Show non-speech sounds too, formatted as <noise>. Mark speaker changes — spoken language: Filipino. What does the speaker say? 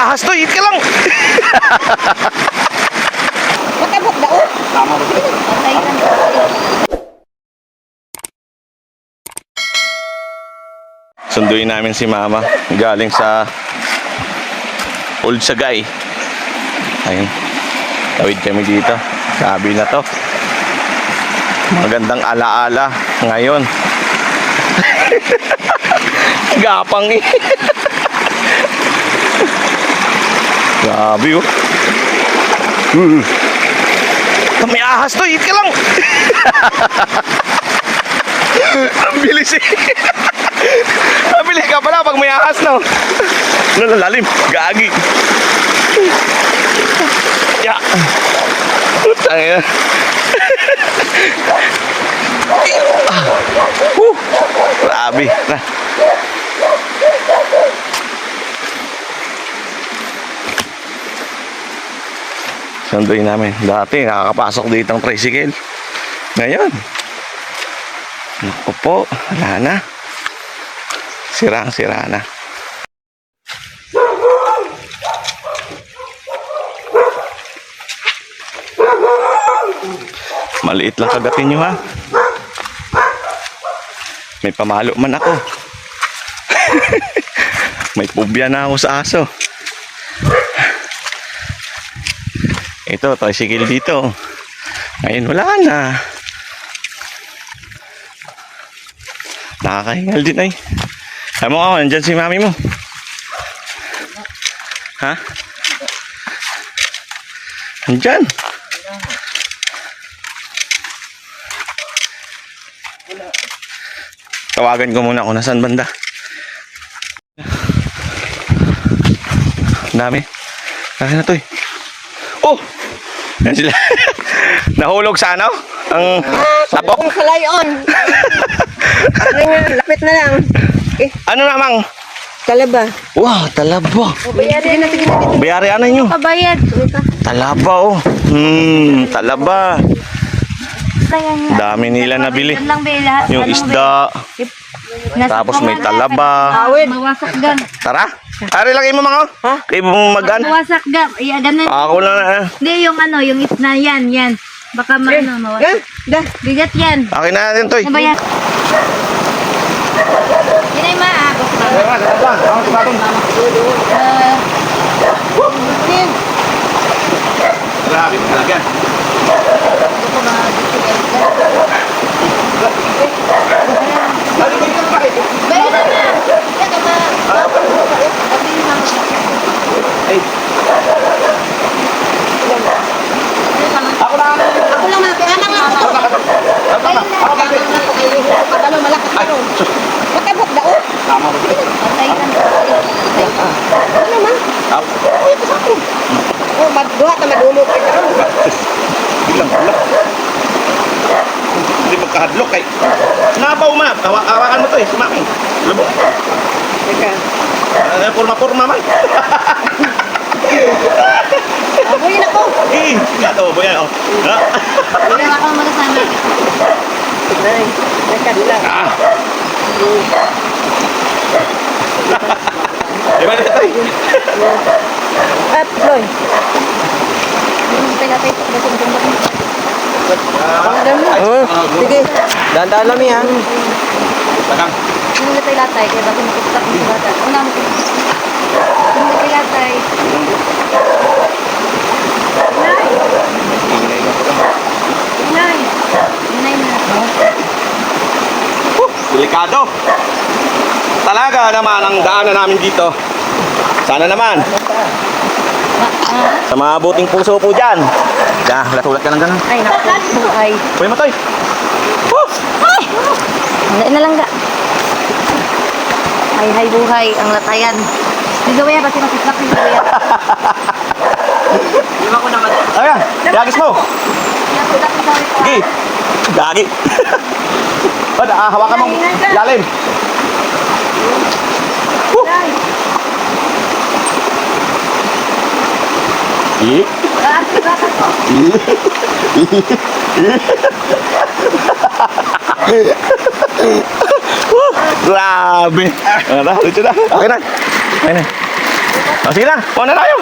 Speaker 1: ahas to, hit <laughs> ka lang.
Speaker 2: Matabok daw.
Speaker 1: Tama ba?
Speaker 2: Patay lang.
Speaker 1: Sunduin namin si mama. Galing sa Old Sagay. Ayun. Tawid kami dito. Sabi na to. Magandang alaala ngayon. <laughs> Gapang eh. <laughs> Grabe oh. Uh. May ahas to, hit ka lang. <laughs> Ang bilis eh. <laughs> Nabili ka pala pag may ahas na. Nalalalim. Gagi. Ya. Putang ina. <laughs> Ah. Woo. Grabe. Na. Sunduin namin. Dati nakakapasok dito ang tricycle. Ngayon. Naku po. Wala na. Sirang-sira na. Maliit lang kagatin nyo ha. May pamalo man ako. <laughs> May pubya na ako sa aso. Ito, tricycle dito. Ngayon wala na. Nakakahingal din ay. Alam mo ako, nandyan si mami mo. Ha? Nandyan. Tawagan ko muna kung nasaan banda. Ang Dami. Laki na to eh. Oh! Yan sila. <laughs> Nahulog sa ano? Ang sapok?
Speaker 2: Ang kalayon. Ano nga, lapit na lang. Eh,
Speaker 1: Ano namang?
Speaker 2: talaba.
Speaker 1: Wow, talaba.
Speaker 2: Bayarin natin natin.
Speaker 1: Bayari ano nyo?
Speaker 2: Pabayad.
Speaker 1: Talaba oh. Hmm, talaba. Dami nila nabili. Yung isda. Tapos may talaba.
Speaker 3: Gan.
Speaker 1: Tara. Ari lagay mo mga.
Speaker 2: Ha?
Speaker 1: Kayo mo magan.
Speaker 3: Mawasak gan. Iya, ganun.
Speaker 1: Ako lang na. eh.
Speaker 3: Hindi, yung ano, yung isna yan, yan. Baka ma, ano,
Speaker 2: Eh,
Speaker 3: mawasak.
Speaker 2: dah.
Speaker 3: Bigat yan.
Speaker 1: Akin na natin to eh.
Speaker 3: Ano ba yan? Yan ay maabot ba? Uh,
Speaker 1: Grabe talaga.
Speaker 3: bayaran na. Yan, ama.
Speaker 1: Ako na.
Speaker 2: Ako lang malaki. Anak lang ako.
Speaker 1: Ako na.
Speaker 2: Ano, malakas na ron. Matabok daw.
Speaker 1: Tama ba?
Speaker 3: Patay lang.
Speaker 2: Ano man? Ay, ito sa akin. Oh, madduha ta madulog kay karon.
Speaker 1: Bilang pula. Hindi magkahadlok kay. Nabaw ma. Hawa- Hawakan mo to eh. Si mami. Lubog.
Speaker 2: Teka.
Speaker 1: Uh, Purma-purma man.
Speaker 2: Abuyin ako.
Speaker 1: Eh, gato mo yan oh. Ha?
Speaker 3: Ko muna sana.
Speaker 2: Ay, teka lang.
Speaker 1: Ah. <laughs> Di ba na eh?
Speaker 2: At, Loy.
Speaker 3: Basong-basong.
Speaker 2: Pangdam mo.
Speaker 1: Oh.
Speaker 2: Sige. Dandaan lang yan.
Speaker 1: Tagang.
Speaker 3: Yung latay-latay, kaya bago makutak ng bata. Una mo. Yung latay-latay. Inay! Inay! Inay na.
Speaker 1: Delikado. Talaga naman ang daanan namin dito. Sana naman.
Speaker 3: Ah,
Speaker 1: Sa mga buting puso po dyan. Diyan, sulat ka lang ganun.
Speaker 3: Ay, naku. Ay.
Speaker 1: Uy, matoy. Woo!
Speaker 3: Hindi na lang ga. Hay hay buhay ang latayan. Di gawaya ba sinasislak ni gawaya?
Speaker 1: Ayan, yagis mo.
Speaker 3: Sinasislak <laughs> ni gawaya.
Speaker 1: Gi. Gagi. O, ah, hawakan mong lalim. Woo! Eh,
Speaker 3: Ah, bakit po?
Speaker 1: Grabe. Ano, dito na. Okay na. Okay na. O, sige na. Kuha na tayo.